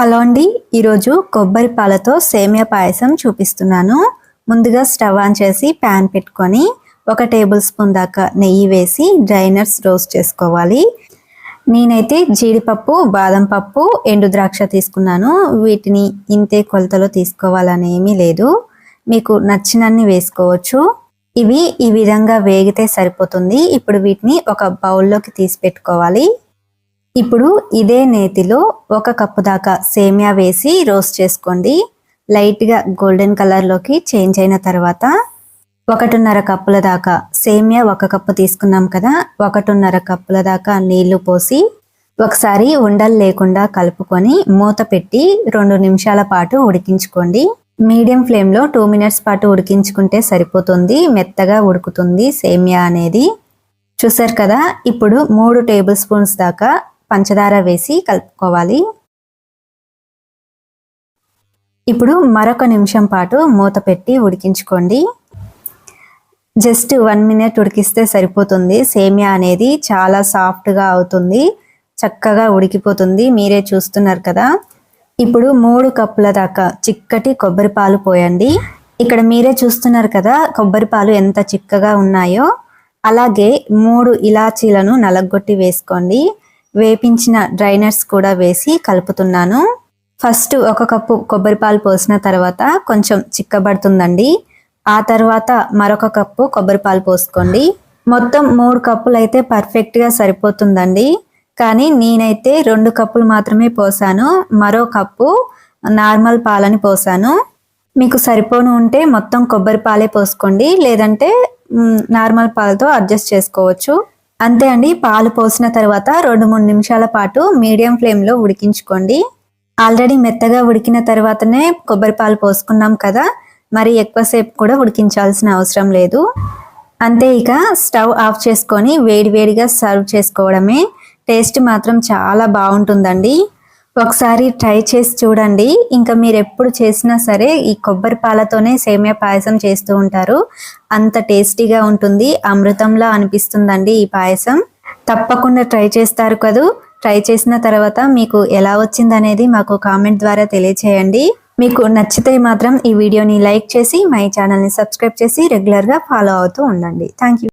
Hello అండి. ఈరోజు కొబ్బరి పాలతో సేమియా పాయసం చూపిస్తున్నాను. ముందుగా స్టవ్ ఆన్ చేసి ప్యాన్ పెట్టుకొని ఒక టేబుల్ స్పూన్ దాకా నెయ్యి వేసి డ్రైనర్స్ రోస్ట్ చేసుకోవాలి. నేనైతే జీడిపప్పు బాదం పప్పు ఎండు ద్రాక్ష తీసుకున్నాను. వీటిని ఇంతే కొలతలో తీసుకోవాలని ఏమీ లేదు. మీకు నచ్చినన్ని వేసుకోవచ్చు. ఇవి ఈ విధంగా వేగితే సరిపోతుంది. ఇప్పుడు వీటిని ఒక బౌల్లోకి తీసి పెట్టుకోవాలి. ఇప్పుడు ఇదే నేతిలో ఒక కప్పు దాకా సేమియా వేసి రోస్ట్ చేసుకోండి. లైట్గా గోల్డెన్ కలర్లోకి చేంజ్ అయిన తర్వాత ఒకటిన్నర కప్పుల దాకా సేమియా ఒక కప్పు తీసుకున్నాం కదా ఒకటిన్నర కప్పుల దాకా నీళ్ళు పోసి ఒకసారి ఉండలు లేకుండా కలుపుకొని మూత పెట్టి రెండు నిమిషాల పాటు ఉడికించుకోండి. మీడియం ఫ్లేమ్లో టూ మినిట్స్ పాటు ఉడికించుకుంటే సరిపోతుంది మెత్తగా ఉడుకుతుంది సేమియా అనేది. చూసారు కదా ఇప్పుడు మూడు టేబుల్ స్పూన్స్ దాకా పంచదార వేసి కలుపుకోవాలి. ఇప్పుడు మరొక నిమిషం పాటు మూత పెట్టి ఉడికించుకోండి. జస్ట్ వన్ మినిట్ ఉడికిస్తే సరిపోతుంది. సేమియా అనేది చాలా సాఫ్ట్గా అవుతుంది. చక్కగా ఉడికిపోతుంది. మీరే చూస్తున్నారు కదా. ఇప్పుడు మూడు కప్పుల దాకా చిక్కటి కొబ్బరి పాలు పోయండి. ఇక్కడ మీరే చూస్తున్నారు కదా కొబ్బరి పాలు ఎంత చిక్కగా ఉన్నాయో. అలాగే మూడు ఇలాచీలను నలగొట్టి వేసుకోండి. వేపించిన డ్రైనర్స్ కూడా వేసి కలుపుతున్నాను. ఫస్ట్ ఒక కప్పు కొబ్బరి పాలు పోసిన తర్వాత కొంచెం చిక్కబడుతుందండి. ఆ తర్వాత మరొక కప్పు కొబ్బరి పాలు పోసుకోండి. మొత్తం మూడు కప్పులు అయితే పర్ఫెక్ట్గా సరిపోతుందండి. కానీ నేనైతే రెండు కప్పులు మాత్రమే పోసాను. మరో కప్పు నార్మల్ పాలని పోసాను. మీకు సరిపోను ఉంటే మొత్తం కొబ్బరి పాలే పోసుకోండి. లేదంటే నార్మల్ పాలతో అడ్జస్ట్ చేసుకోవచ్చు. అంతే అండి పాలు పోసిన తర్వాత రెండు మూడు నిమిషాల పాటు మీడియం ఫ్లేమ్లో ఉడికించుకోండి. ఆల్రెడీ మెత్తగా ఉడికిన తర్వాతనే కొబ్బరి పాలు పోసుకున్నాం కదా మరి ఎక్కువసేపు కూడా ఉడికించాల్సిన అవసరం లేదు. అంతే ఇక స్టవ్ ఆఫ్ చేసుకొని వేడివేడిగా సర్వ్ చేసుకోవడమే. టేస్ట్ మాత్రం చాలా బాగుంటుందండి. ఒకసారి ట్రై చేసి చూడండి. ఇంకా మీరు ఎప్పుడు చేసినా సరే ఈ కొబ్బరి పాలతోనే సేమియా పాయసం చేస్తూ ఉంటారు. అంత టేస్టీగా ఉంటుంది. అమృతంలా అనిపిస్తుందండి ఈ పాయసం. తప్పకుండా ట్రై చేస్తారు కదూ. ట్రై చేసిన తర్వాత మీకు ఎలా వచ్చిందనేది మాకు కామెంట్ ద్వారా తెలియచేయండి. మీకు నచ్చితే మాత్రం ఈ వీడియోని లైక్ చేసి మై ఛానల్ని సబ్స్క్రైబ్ చేసి రెగ్యులర్గా ఫాలో అవుతూ ఉండండి. Thank you